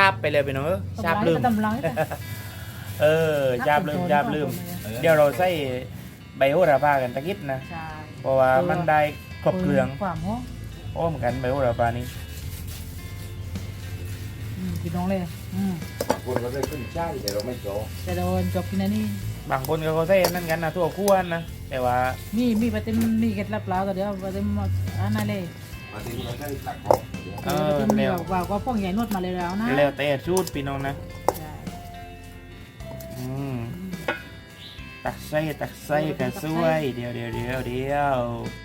ชาบไปเลยพี่น้องเออชาบลืม ตำลังเออชาบลืมชาบลืมเดี๋ยวเราใส่ใบโหระพากันตะกิดนะ ใช่เพราะว่ามันได้ครบเครื่องความหอมโอ้เหมือนกันใบโหระพานี่อืมพี่น้องเลยอืมคนก็ได้ขึ้นใช่แต่เราไม่โจแต่โดนจบกินอันนี้บางคนก็เขาใส่นั่นกันนะทั่วคั่วนะ แต่ว่ามีมีปฏิมมีเคล็ดลับแล้วแต่เดี๋ยวปฏิมอันนั้นเลยมาถึงเราได้ตักของ เออปฏิมเร็วบอกว่าก็พวกใหญ่นวดมาเลยแล้วนะแล้วแต่ชูดพี่น้องนะใช่อืมตักไส้ตักไส้กันสวยเดียวเดียวเดียวเดียว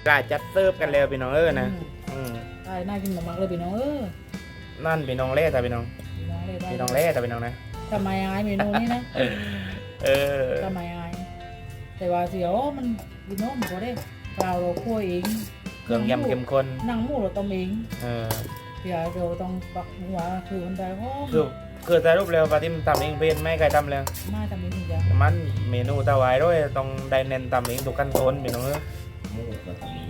กล้าจัดเสิร์ฟกันแล้วพี่น้องเออนะอืมใช่น่ากินมากๆเลยพี่น้องเออนั่นพี่น้องเล่แต่พี่น้องพี่น้องเลยได้พี่น้องเล่แต่พี่น้องนะทำไมอายเมนูนี้นะเออทำไมอายแต่ว่าเสียวมันพี่น้องมันก็ได้เราเราคั่วเอง เครื่องยำเข้มข้นนั่งหมูเราต้มเองเออเดี๋ยวเราต้องปักหัวคือมันได้หอมคือคือสรุปแล้วปาติมทำเองเป็นไม่ใครทำเลยมาทำเองทุกอย่างมันเมนูตะไวายด้วยต้องได้เน้นทำเองทุกขั้นตอนพี่น้องเออหมูก็ทำนี้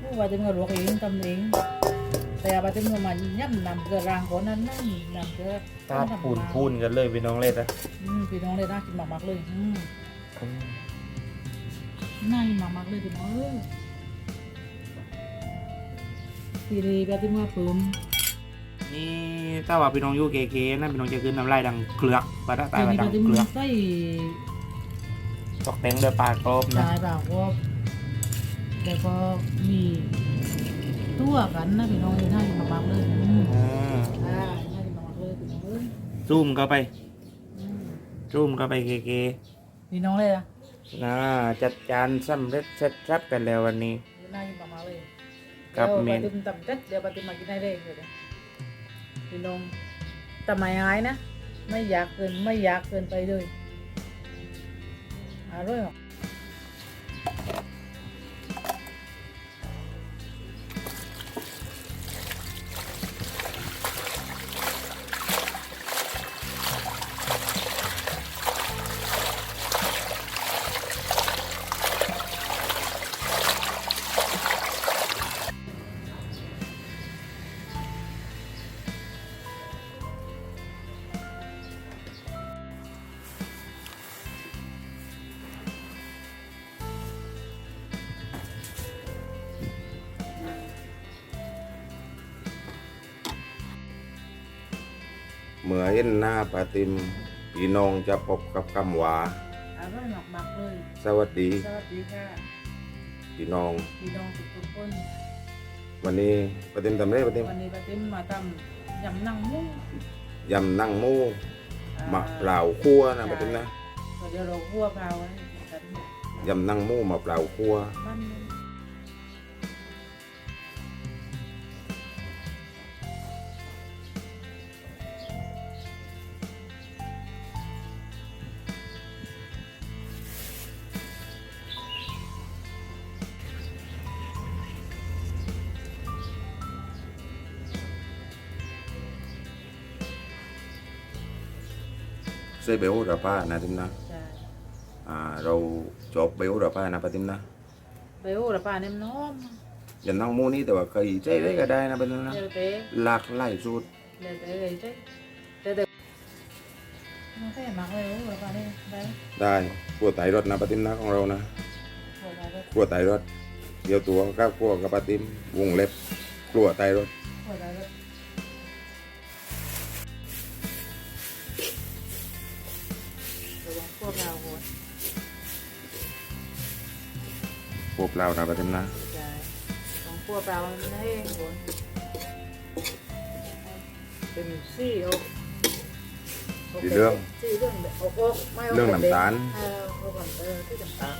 ผู้ว่าจะมาลวกเองทำเองแต่ว่าจะมาย่ำนำเกลือรางก่อนนั้นนั่นนำเกลือตาดปูนปูนกันเลยพี่น้องเล่แต่อืมพี่น้องเลยน่ากินมากๆเลยอืมน่ากินมากๆเลยพี่น้องเออ ทีดีแบบที่เมื่อปืมนี่ถ้าว่าพี่น้องอยู่เก๋ๆนั่นพี่น้องจะขึ้นน้ำลายดังเคลือกปลาตะทีตายนี้ดัแบบงที่เคลืเมื่ออกใส่ตกแต่งด้วยปลากรอบนะชายแบบว่าแล้วก็มีตัวกันนะพี่น้องเลยน่ากินมากๆเลยอืมอ่าอ่าน่ากินมากๆเลยพี่น้องเอ้ยซูมเข้าไปอืมซูมเข้าไปเก๋พี่น้องเลยอะๆนะจัดจานสำเร็จเสร็จสับกันแล้ววันนี้น่ากินมากๆเลย ครับเดี๋ยวเมปนฏิมตำเจ็ดเดี๋ยวปฏิมมากินได้เลยเดี๋ยวพี่น้องแต่ไม่อายนะ ไม่อยากเกินไม่อยากเกินไปเลยอร่อยหรอ เมื่อเห็นหน้าปาติมพี่น้องจะพบกับคำว่าอร่อยมากๆเลย สวัสดีสวัสดีค่ะพี่น้อง พี่น้องทุกๆคน วันนี้ปาติมทำได้ปาติมวันนี้ปฏิมมาทำยำนังหมูยำนั่งหมูอ่มะเปล่าคั่วนะปาติมนะเดี๋ยวเราคั่วเปล่าไว้กันยำนั่งหมูมะเปล่าคั่วบ้าน ใส่เบลระป้านะติมนะใช่อ่าเราจบเบลระป้านะปาติมนะไปโอ้ละป้าเนี่ยน้อมยำนั่งหมูนี่แต่ว่าเคยใช้ได้ก็ได้นะปาติมนะเดี๋ยวเต้หลากหลายสูตรเดี๋ยวเต้เลยเต้เดี๋ยวเต้ไม่ใช่มากเลยโอ้ละป้าเนี่ยได้ได้ครัวไตรสนะปาติมนะของเรานะพอได้ก็ครัวไตรสเดียวตัวกับครัวกับปาติมวงเล็บครัวไตรสพอได้ก็ระ พวกเรานะปาติมนะใช่ของพวกเราไม่ให้หัวเป็นซี่โอสีเรื่องซี่เรื่องโอ้โอ้ไม่เรื่องน้ำตาล เออโอ้ก่อนเออที่น้ำตาล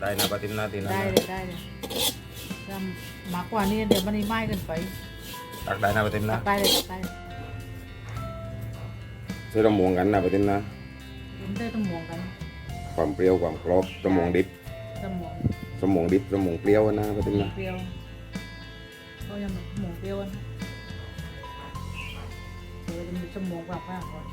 ได้นะปาติมนะทีนั้นได้นะเลยได้เลยทำมากกว่านี้เดี๋ยวมันนี่ไหม้เกันไป ตักได้นะปาติมตันะกไปเลยตักไปเลยใช้ตะมวงกันนะปาติมนะ ผมได้ต้องหมวงกันความเปรี้ยวความกรอบตะมวงดิบต้องหมวงสมองดิบสมองเปรี้ยวนะปาติมนะเปรี้ยวก็ยังหมวงเปรี้ยวนะเดี๋ยวจะมีสมองกว่าบ้างก่อน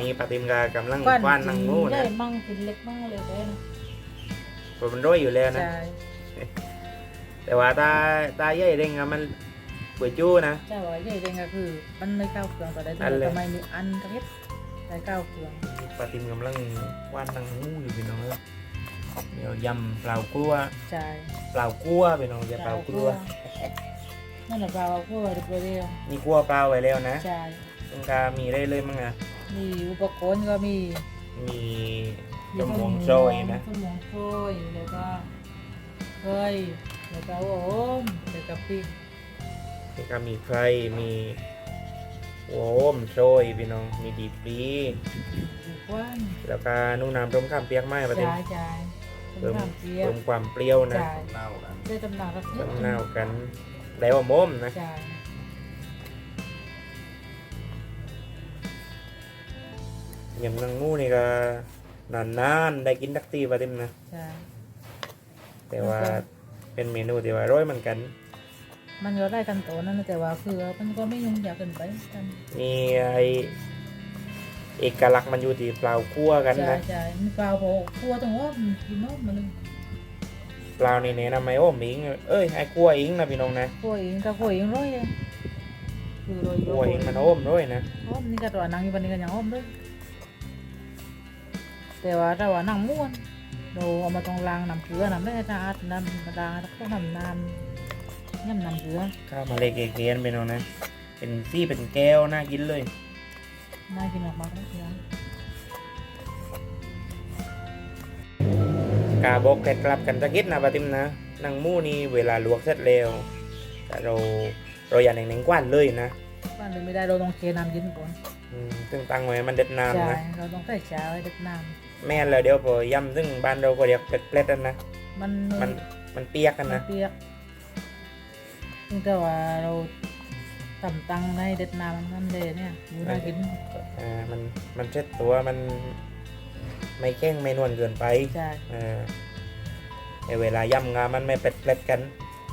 นี่ปาติมกากำลังคว้านนางงูใหญ่นะมั่งกินเล็กมั่งเลยแต่นะเพราะมันร้อยอยู่แล้วนะใช่แต่ว่าตาตาใหญ่เร่งอะมันป่วยจู้นะใช่ว่าใหญ่เองก็คือ มันไม่เข้าเครื่องแต่ได้อันเลยทำไมมีอันกระเทียบได้เข้าเครื่องปาติมกำลังคว้านนางงูอยู่พี่น้องเอ้ยเดี๋ยวยำเปล่ากลัวใช่เปล่ากลัวพี่น้องอย่าเปล่ากลัวนั่นแหละเปล่าพวกเรียบร้อยนี่กลัวเปล่าไว้แล้วนะใช่ซึ่งกามีได้เลยมั้งอะ มีอุปกรณ์ก็มีมีจมวงโซยนะสมองโซยแล้วก็เคยแล้วก็โอมแล้วก็พริกแล้วก็มีใครมีโอ้มโซยพี่น้องมีดีปรีดีกว้านแล้วก็นุ่มน้ำต้มข้ามเปียกไหมปาติมจ่ายจ่ายเพิ่มต้มเปียกเพิ่มความเปรี้ยวนะจ่ายเน่ากันได้ตำหนักรักต้มนาวกันแล้วมมนะ ยยำนางงูนี่ก็นานๆได้กินทักทีปาติมนะจ่ายแต่ว่าเป็นเมนูที่ว่าอร่อยเหมือนกัน มันก็ได้กันโตนั่นนะแต่ว่าคือมันก็ไม่ยุ่งยากเกินไปกันมีไอเอกลักษณ์มันอยู่ที่เปล่าคั่วกันจ่ายนะจ่ายมันเปล่าพอกลัวตรงว่ามันกินนอกมันเลยเปล่านี่แนะนำไหมโอ้มิงเอ้ยไอ้คั่วอิงนะพี่น้องนะกลัวเองก็กลัวเองร้อยเลยคือโรยคั่วอิงมันโอ้มด้วยนะอ้อมนี่ก็ตัวหนังอยู่วันนี้ก็ยังอ้อมด้วย แต่ว่าถ้าว่าหนังม้วนเราเอามาตรงรางน้ำเกลือน้ำได้สะอาดน้ำกระดาษต้องน้ำน้ำย่ำน้ำเกลือข้าวมาเลกเกียนพี่น้องนะ เป็นซี่เป็นแก้วน่ากินเลย น่ากินมากๆเลยเกลือกาบอกเคล็ดลับกันสักนิดนะปาติมนะนางหมูนี่เวลาลวกเสร็จแล้วแต่เราเราอย่าเน่งๆกว้านเลยนะบ้านเลยไม่ได้เราต้องเทน้ำเย็นก่อนอืมซึ่งตั้งไว้มันเด็ดน้ำใช่นะเราต้องใส่ชาไว้เด็ดน้ แม่นแล้วเดี๋ยวพอย่ำซึ่งบ้านเราก็เรียกเป็ดๆนั่นนะำมันมันมันเปียกกันมันนะเปียกซึ่งแต่ว่าเราทำตังในเด็ดน้ำมันนั่นเลยเนี่ยอยู่น่ากินอ่ามันมันเช็ดตัวมัน ไม่แข้งไม่นวลเกินไปใช่เออในเวลาย่ำงามันไม่เป็ดเป็ดๆกัน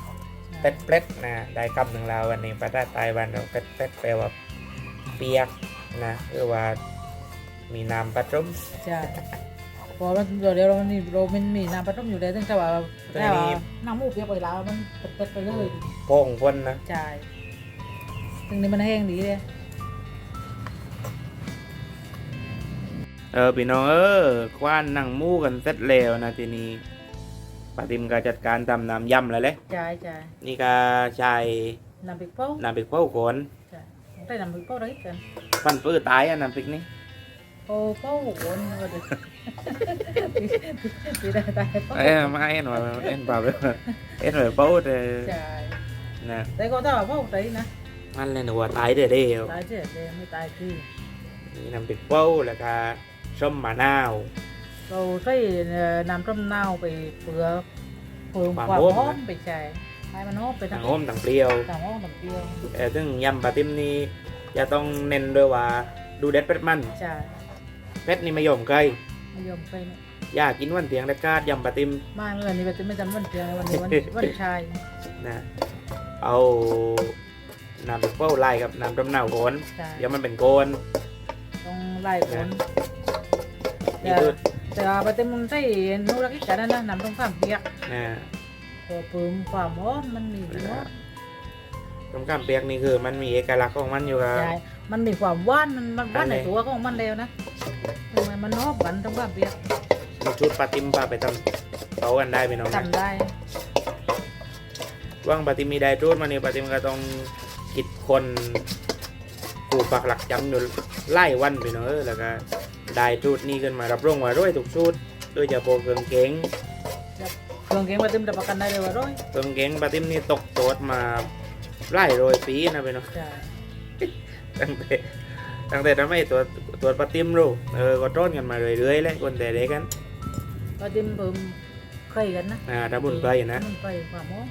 ใช่เป็ดเป็ดๆนะได้คำหนึ่งเราวันนี้ภาษาใต้บ้านเราเป็ดเป็ดๆแปลว่าเปียกนะคือว่า มีน้ำผสมใช่เพอเราเดี๋ยวเรานี่เรามันมีน้ำปลาต้มอยู่แล้วซึ่งแต่ว่าแต่ว่าน้ำหมูเปียกไปแล้วมันเป็ดๆไปเลยโป่งพ่นนะใช่ซึ่งนี่มันแห้งดีเลยเออพี่น้องเออคว้านนั่งหมู่กันเสร็จแล้วนะทีนี้ปาติมก็จัดการทำน้ำยำแล้วเลยใช่ใช่นี่ก็ใช้น้ำพริกเป้าน้ำพริกเผาก่อนใช่ได้น้ำพริกเป้าได้กันฟันปื้อตายอะน้ำพริกนี่ โอ้เป้าโอนก็เด็ดตีได้ตายเป้าเอ้ยไม่เอ็นว่าเอ็นเปล่าเลยเอ็นแบบเป้าแต่ใช่นะแต่ก็ถ้าว่าเป้าได้นะมันเลยหนูว่าตายเด้อเดียวตายเจ็ดเลยไม่ตายคือนี่น้ำพริกเป้าแล้วก็ส้มมะนาวเราใส่น้ำต้มเน่าไปเปลือกเปลือกความความหอมหอมนะไปใช่ให้มันหอมไปทั้ทั้งงหอมทั้งเปรี้ยวต่างห้องต่างเปรี้ยวเออซึ่งยำปลาติมนี่จะต้องเน้นด้วยว่าดูเด็ดเป็ดมันใช่เป็ดนี่ไม่ยอมใกล้ไม่ยอมไปเนี่ยอยากกินวันเตียงเด็ดขาดยำปลาติมมากเลยวันนี้เป็นไม่จำวันเพียงวันนี้วันวันชายนะเอาน้ำพริกเป้าไล่กับน้ำต้มเน่าโอนใช่เดี๋ยวมันเป็นโกนต้องไล่ผลนี่คือแต่ว่าไปเต็มมันใส่นูรักอีกกันนะน้ำต้มข้ามเปียกนะตัวเพิ่มความหอมมันมีความหอม ต้มข้ามเปียกนี่คือมันมีเอกลักษณ์ของมันอยู่ครับ ใช่มันมีความหวาน มันมันหวานในอันไหนตัวของมันแล้วนะทำไมมันหอมกันต้มข้ามเปียกมีชุดปลาติมปลาไปทำเตากันได้พี่น้องนะทำได้ว่างปาติมีได้จูดมานี่ปาติมก็ต้องคิดคนกูปักหลักจำอยู่ไล่วันไปเนาะเออแล้วก็ได้จูดนี่ขึ้นมารับรองว่าร้อยถูกชุดโดยเฉพาะเครื่องเก๋งเครื่องเกงมาเต็มแต่ประกันได้เลยว่าร้อยเครื่องเก๋งปาติมนี่ตกโตดมา ไล่โรยปีนะพี่น้องใช่ตั้งแต่ตั้งแต่ทำไมตัวตัวปาติมรู้เออก็ต้นกันมาเรื่อยๆเลยคนแต่เด็กกันปลาติมเพิ่มเคยกันนะอ่าถ้าบุญไปนะมันไปความหอม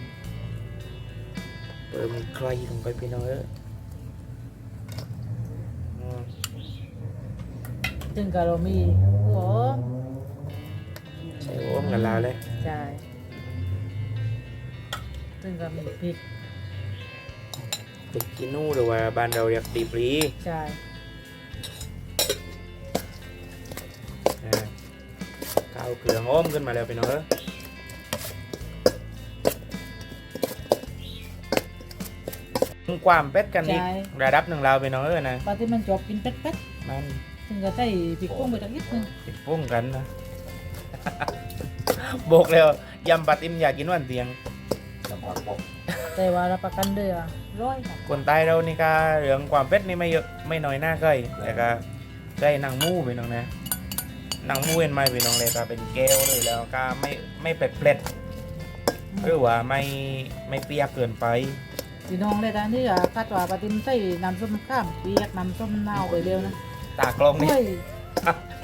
เติมใครลงไปพี่น้องเอออืมซึ่งก็เรามีหัวหอมใส่โอ้มกันแล้วเลยใช่ซึ่งก็มีพริก เป็กินูหรือว่าบ้านเราเรียกตีปลีใช่ข้าวเกลืองอมขึ้นมาแล้วไปเนอะความเป็ดกันอีกระดับหนึ่งเราไปเนอะนะปลาที่มันจอบกินเป็ดเป็ดมันถึงจะใส่พริกปุ้งไปตักนิดนึงพริกปุ้งกันนะบอกแล้วยำปลาติมอยากกินวันเตียงแต่ว่ารับประกันด้วยอะ ร้อยครับคนใต้เรานี่ก็เรื่องความเป็ดนี่ไม่เยอะไม่น้อยหน้าเคยแต่ก็ใช้หนังหมูพี่น้องนะหนังหมูเห็นไหมพี่น้องเลยก็เป็นแก้วเลยแล้วก็ไม่ไม่เปร็ดเปร็ดหรือว่าไม่ไม่เปียกเกินไปพี่น้องเลยนะที่อะคาดว่าปลาติมใส่น้ำส้มข้ามเปียกน้ำส้มเน่าไปเร็วนะตากล้องนี่เฮ้ย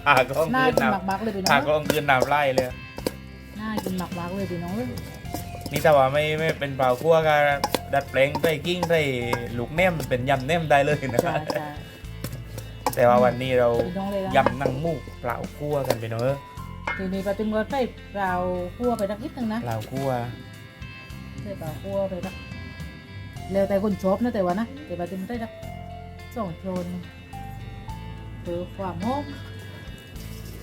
ตากล้องน่าคืนกินน้หมักๆเลยพี่ำน้ตาองกล้องคืนน้ำไล่เลยน่ากินหมักๆเลยพี่น้องเลย นี่แต่ว่าไม่ไม่เป็นเปล่าคั่วก็ดัดแปลงใส่กิ้งใส่ลูกเนมเป็นยำเนมได้เลยนะใช่ใช่แต่ว่าวันนี้เราพี่น้องเลยนะยำหนังหมูเปล่าคั่วกันไปเนอะทีนี้ปลาติมก็ใส่เปล่าคั่วไปสักนิดนึงนะเปล่าคั่วใส่เปล่าคั่วไปสักแล้วแต่คนชอบนะแต่ว่านะแต่ปลาติมใส่สักสองโชนเพื่อความหอม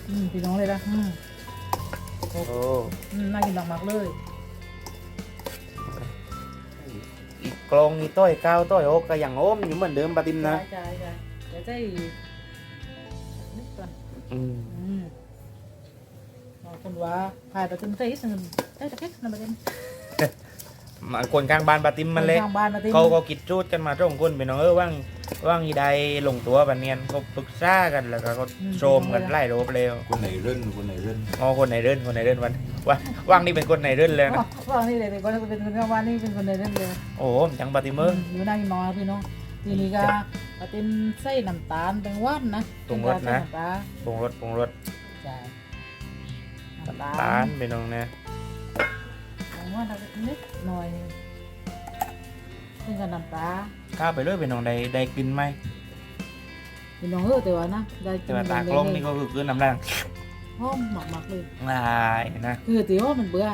อืมพี่น้องเลยนะอืมโอ้ อืมน่ากินหมักๆเลย อีกกลองนี่ต้อยก้าวต้อยโอกก็ยังโอมอยู่เหมือนเดิมปาติมนะ ใช่ใช่เดี๋ยวใส่นิดก่อนอืมอืมบางคนว่าพายปลาติมใส่อีกนึงได้ตะเก็กนะปลาติม มาคนข้างบ้านปาติมมันเลย ทางบ้านปลาติมเขาก็คิดจูดกันมาตรงคนไปน้องเออว่างว่างอีใดลงตัวบันเนียนเขาปรึกษากันแล้วก็เขาโชมกันไล่โรบเลยคนไหนเรื่นคนไหนเรื่นอ๋อคนไหนเรื่นคนไหนเรื่นวันว่าว่างนี่เป็นคนไหนเรื่นเลยอ๋อนะว่านี่เลยเป็นคนเป็นคนข้างบ้านนี่เป็นคนในเรื่องเลยโอ้โหจังปาติมเมอร์อยู่นั่งนอนพี่น้องทีนี้ก็ปลาติมใส่น้ำตาลแตงว่านนะปรุงรสนะใส่ำตาลปรุงรสปรุงรสใช่น้ำน้ำตาตาลลไปน้องนะ แตงว่านนิดหน่อยซึ่งกับน้ำตาลข้าวไปเลยไปน้องได้ได้กินไหมพี่น้องเออแต่ว่านะได้กิแต่ว่าตากล้องนี่ก็คือคือน้ำแรงหอมหมักๆเลยลายนะคือตีว่ามันเบื่อ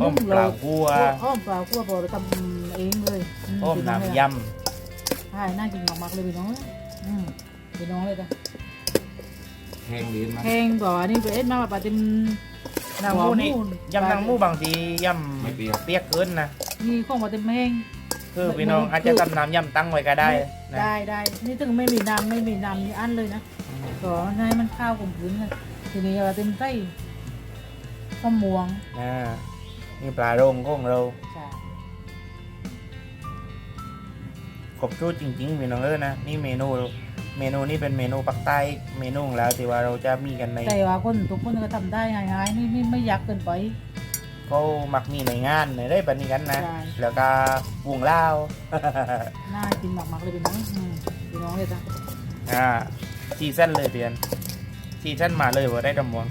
อ้อมเปล่าคั่วอ้อมเปล่าคั่วพอเราทำเองเลยอือ้อมพี่งเลยน้ำยใช่น่ากินมากๆเลยพี่น้องอืมพี่น้องเลยจ้ะแห้งลิ้นมั้ยแพงกว่านี่ไปเอ็ดมาว่าปลาติมำหนังหมูนี่ยำหนังหมูบางทียไม่เปรี้ยวำเปียกเกินนะมีของปลาติมแห้ง คือพี่น้องอาจจะทำน้ำยำตั้งไว้ก็ได้นะได้ได้ นี่ถึงไม่มีน้ำไม่มีน้ำมีอันเลยนะอืมก็ให้มันข้าวกลมพื้นเลยทีนี้ปลาติมไส้ข้าวม่วงอ่านี่ปลาโรงของเราใช่ครบชุดจริงๆพี่น้องเออนะนี่เมนู เมนูนี่เป็นเมนูปักใต้เมนูของเราที่ว่าเราจะมีกันในแต่ว่าคนทุกคนก็ทำได้ง่ายๆนี่ไม่ไม่ยากเกินไป เขามักมีในงานในได้ปานนี้กันนะ ใช่ แล้วก็วงเล่าวน่ากินมากๆเลยพี่น้องอืมพี่น้องเลยจ้ะอ่าซีซั่นเลยเดือนซีซั่นมาเลยว่าได้กำมวง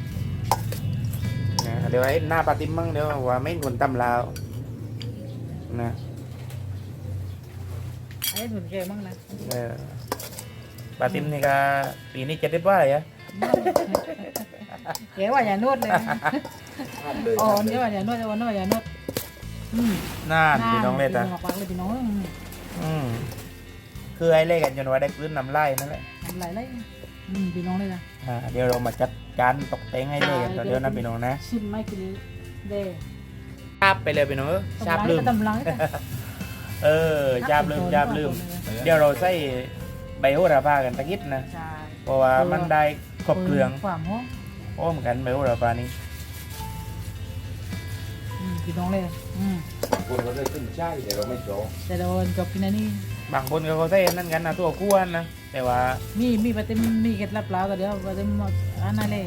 นะเดี๋ยวไอ้หน้าปาติมมั่งเดี๋ยวว่าไม่คนตำลาวนะไอ้หนุนแกมั่งนะเออ ปาติมนี่ก็ปีนี้จะได้ว่าอะไรอะแกว่าอย่านวดเลยนะเลยอ๋อนี่ว่าอย่านวดอ๋อนี่ว่าอย่านวดอืมน่านพี่น้องเล่นจ้ะอะปากเลยพี่น้องอืมอืมคือไอ้เล่กันจนว่าได้พื้นน้ำไล่นั่นแหละทำไรเลยอืมพี่น้องเลยนะอ่าเดี๋ยวเรามาจัดการตกแต่งให้เลยกันตอนเดียวนะพี่น้องนะชิมไม่กินเด้ชาบไปเลยพี่น้องเออชาบลืมตำลังจ้ะเออชาบลืมชาบลืม เดี๋ยวเราใส่ ใบโหระพากันตะกิดนะ ใช่เพราะว่ามันได้ครบเครื่องความหอมโอ้เหมือนกันใบโหระพานี่อืมพี่น้องเลยอืมคนก็ได้ขึ้นใช่แต่เราไม่โจแต่โดนจบกินอันนี้ บางคนก็เขาใส่นั่นกันนะตัวกวนนะแต่ว่ามีมีปฏิมมีเคล็ดลับแล้วแต่เดี๋ยวปฏิมอันนั้นเลย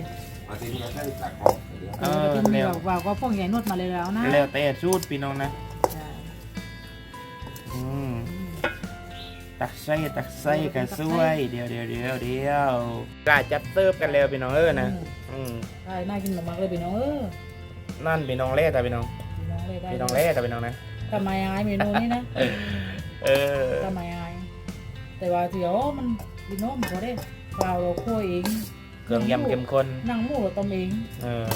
มาทิ้งเราได้ตากของเดี๋ยว เออปฏิมมีแบบว่าก็พวกใหญ่นวดมาเลยแล้วนะ แล้วแต่สูตรพี่น้องนะ ตักไส้ตักไส้กันสวยเดี๋ยวเดี๋ยวเดี๋ยวเดี๋ยวกล้าจัดเติบกันแล้วพี่น้องเออนะอืมใช่น่ากินมากๆเลยพี่น้องเออนั่นพี่น้องเล่แต่พี่น้องพี่น้องเลยได้พี่น้องเล่แต่พี่น้องนะทำไมอายเมนูนี้นะเออทำไมอายแต่ว่าเดี๋ยวมันพี่น้องมันก็ได้เปล่าเราคั่วเองเครื่องยำเข้มข้นนั่งหมูเราต้มเองเออ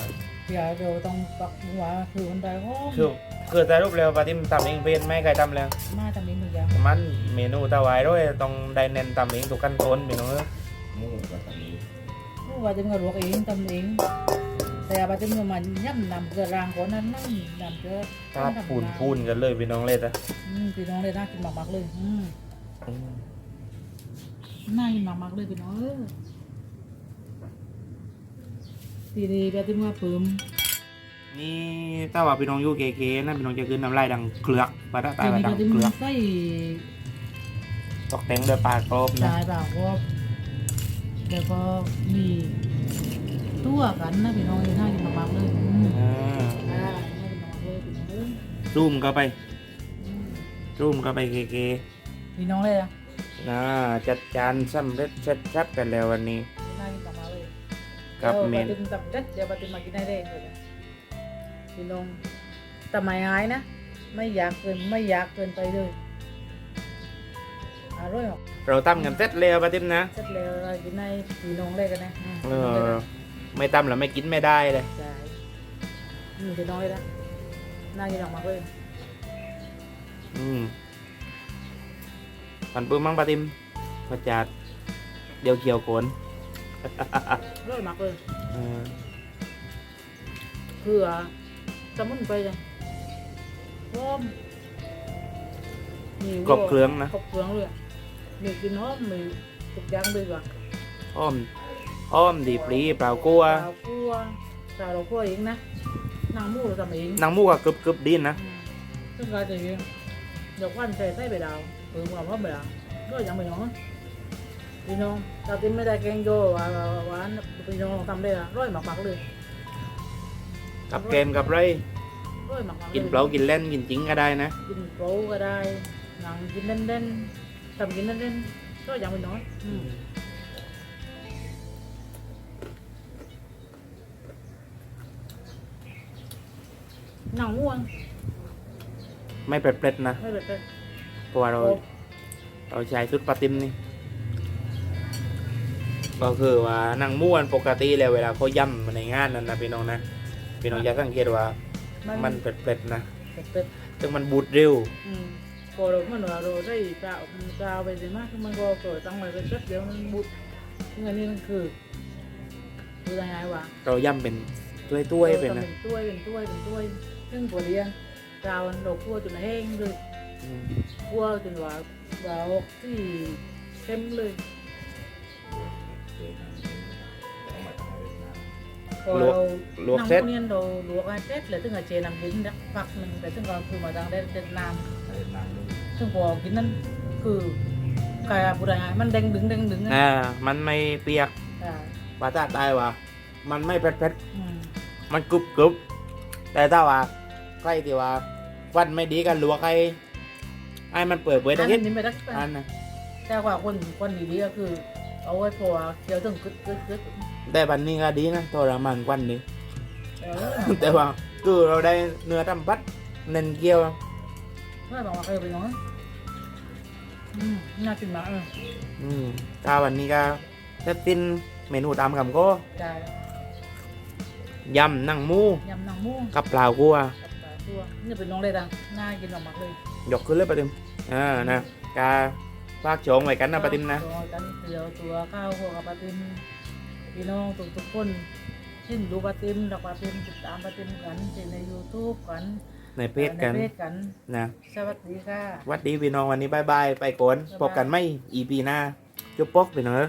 เดี๋ยวเราต้องปักหัวคือคนใดก็คือ คือแต่รูปเร็วปาทิมทำเองเป็นไม่ใครทำแล้ว มาทำเองทุกอย่างมันเมนูตะไวายด้วยต้องได้เน้นทำเองทุกขั้นตอนพี่น้องเออหมูกับตะนี้รู้ว่าจะมันก็ลวกเองทำเองแต่ปาติมมันย่ำนำเกลือรางคนนั้นนั่งนำเกลือตาปูนปูนกันเลยพี่น้องเลยจ้ะอืมพี่น้องเลยน่ากินมากๆเลยอืมน่ากินมากๆเลยพี่น้องเออทีนี้ปาติมว่าปืม นี่ถ้าว่าพี่น้องอยู่เก๋ๆนะพี่น้องจะขึ้นน้ำลายดังเกลือกปลาตาทีตานี้ดัปางติมเกลือกใส่ตกแต่งด้วยปลากรอบนะชายเปล่าก็แล้วก็มีตัวกันนะพี่น้องน่ากินมากๆเลยอืมอ่าอ่าน่ากินมากๆเลยพี่น้องเออซูมเข้าไปอืมซูมเข้าไปเก๋พี่น้องเลยอะๆนะจัดจานสำเร็จชัดๆกันแล้ววันนี้น่ากินมากๆเลยกับเมเดี๋ยวนปาติมตับเด็ดเดี๋ยวปาติมมากินได้เลยเลยนะ พี่น้องแต่ไม่หายนะ ไม่อยากเกินไม่อยากเกินไปเลยอร่อยหรอกเราตั้มกันเสร็จแล้วป้าติ๊มนะเสร็จแล้วเรากินให้พี่น้องเลยกันนะอืมเออไม่ตั้มแล้วไม่กินไม่ได้เลยใช่อืมพี่น้องเลยนะน่ากินมากๆเลยอืมผันปื้มมั้งป้าติ๊มประจัดเดี๋ยวเขียวโขนอร่อยมากเลยเออ เผื่อสมุนไพรจังหอมมีกรอบเครื่องนะครบเครื่องเลยมีกลินหอมมีทุกอย่างเลยว่ะอ้อมอ้อมดีปรีเปล่ากลัวเปล่าคั่วเปล่าเราคั่วเองนะนางหมูเราทำเองนางมูกก็กรึบกรึบดินนะอืมซึ่งการจะยิงเดี๋ยววันใส่ใส่ไปดาวเออความว่าไปดาวก็ยังไม่น้องพี่น้องเรากินไม่ได้แกงโยหวานหวานพี่น้องลองทำได้ละร้อยหมักๆเลย กับแกมกับไรร้อยหมักๆลยกินเปล่ากินเล่นกินจริงก็ได้นะ กินโปรก็ได้หนังกินเล่นๆทำกินเล่นๆก็ยังไม่น้อยอืมหนังม่วงไม่เปร็ดๆนะ ไม่เป็นไรเพราะว่าเราเราใช้ชุดปลาติมนี่ ก็คือว่านางม้วนปกติแล้วเวลาเขาย่ำในงานนั้นนะพี่น้องนะ พี่น้องจะสังเกตว่า มันเปร็ดๆนะเป็นซึ่งมันบูดเร็วอืมพอเราเมื่อเราได้กาวกาวไปสิมากมันก็เกิดตั้งไว้ก็ชัดเดี๋ยวมันบุดเงินนี่มันคือคือยังไงวะเราย่ำเป็นถ้วยๆเป็นนะเป็นถ้วยเป็นถ้วยเป็นถ้วยซึ่งตัวเรียนกาวเราคั่วจนแห้งเลยอืมคั่วจนว่าว่าออกที่เข้มเลย พอเราลวกเส้นน้ำเนี่ยเราลวกให้เสร็จเลยถึงกับเจน้ำเย็นสักพักหนึ่งแต่ถึงเราคือมาทางได้เด็ดน้ำซึ่งพอกินนั้นคือกายบุได้มันเด้งดึงเด้งดึงอ่า มันไม่เปียกอ่าภาษาใต้ว่า มันไม่เผ็ดอืมๆมันกรุบกรุบแต่ถ้าว่าใครที่ว่าฟันไม่ดีกันลวกให้ให้มันเปิดเผยอัทั้นงนิดนี้ไม่ได้อันนะแต่ว่าคนคนดีๆก็คือ เอาไว้พอเคี้ยวถึงกึดกึดกึด แต่บันนี้ก็ดีนะทรมานกวันนี้เออแต่ว่าคือเราได้เนื้อทำพัดเน้นเกี๊ยวไม่บอกว่าเคยไปน้อยอืมน่ากินมากเอออืมถ้าวันนี้ก็เซตตินเมนูตามคำก็ได้ยำหนังหมูยำหนังหมูกับเปล่ากัวกับปลาตัวนี่เป็นน้องเลยดังน่ากินมากๆเลยยกขึ้นเลยปะติมอ่านะกาฝากโฉงไว้กันนะปะติมนะตัวกันเดียวตัวข้าวพวกกับปลาติม พี่น้องทุกทุกๆคนที่ดูปลาติมดักปลาติมติดตามปลาติมกันที่ใน YouTube กันในเพจกันในเพจกันนะ สวัสดีค่ะหวัดดีพี่น้องวันนี้บายบาย ไปก่อนพบกันไม่อีพีหน้า จุ๊บป๊อกพี่น้องเอ้ย